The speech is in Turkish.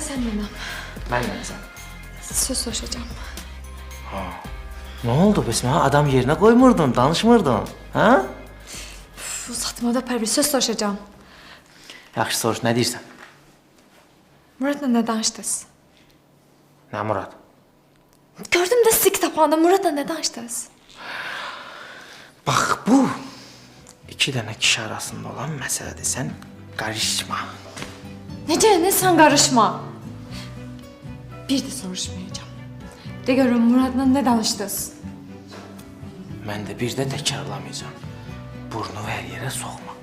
sen mənəm. Mən nəsən? Söz soruşacağım. Ne oldu mənə adam yerine koymurdun, danışmırdın, ha? Bu satmada Pərvi söz soruşacağım. Yaxşı soruş, nə deyirsən? Muradla nə danışdınız? Nə Murad? Gördüm də sizi kitabxanada Muradla nə danışdınız? Bax bu iki dənə kişi arasında olan məsələdir. Sən qarışma. Necə, nə sən qarışma. Bir də soruşmayacağam. De görüm Muradla nə danışdınız? Mən də bir də təkrarlamayacağam. Burnu hər yerə soxma.